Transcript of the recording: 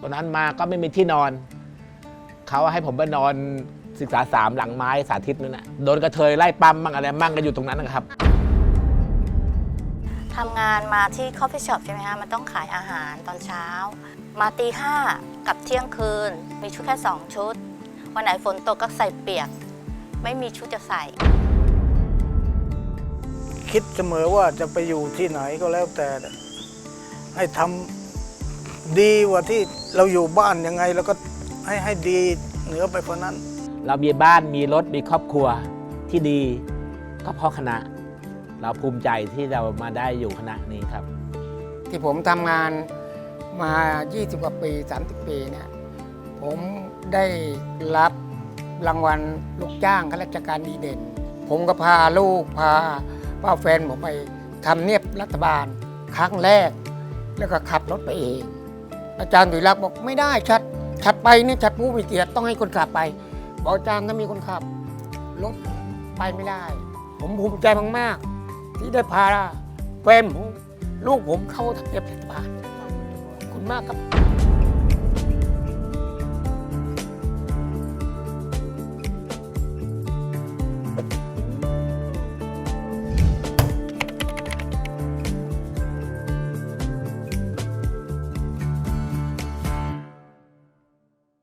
ตอนนั้นมาก็ไม่มีที่นอน เขาให้ผมไปนอนศึกษาสามหลังไม้สาธิตนั่นนะโดนกระเทยไล่ปั๊มบ้างอะไรมั่งก็อยู่ตรงนั้นนะครับทำงานมาที่คอฟฟี่ช็อปใช่ไหมคะมันต้องขายอาหารตอนเช้า มาตีห้ากับเที่ยงคืน มีชุดแค่สองชุด วันไหนฝนตกก็ใส่เปียก ไม่มีชุดจะใส่ คิดเสมอว่าจะไปอยู่ที่ไหนก็แล้วแต่ ให้ทำดีกว่าที่ เราอยู่บ้านยังไงแล้วก็ให้ให้ดีเหนือไปกว่านั้น เรามีบ้านมีรถมีครอบครัวที่ดีก็เพราะคณะ เราภูมิใจที่เรามาได้อยู่คณะนี้ครับ ที่ผมทำงานมา 20 กว่าปี 30 ปีเนี่ยผมได้รับรางวัลลูกจ้างข้าราชการดีเด่น ผมก็พาลูกพาป้าแฟนผมไปทำเนียบรัฐบาลครั้งแรก แล้วก็ขับรถไปเอง อาจารย์ดุริรักษ์บอกไม่ได้ชัดชัดไปเนี่ยชัดผู้มีเกียรติต้องให้คนขับไป บอกอาจารย์ถ้ามีคนขับรถไปไม่ได้ ผมภูมิใจมากๆ ที่ได้พาแฟนผมลูกผมเข้าทำเนียบรัฐบาลขอบคุณมากครับ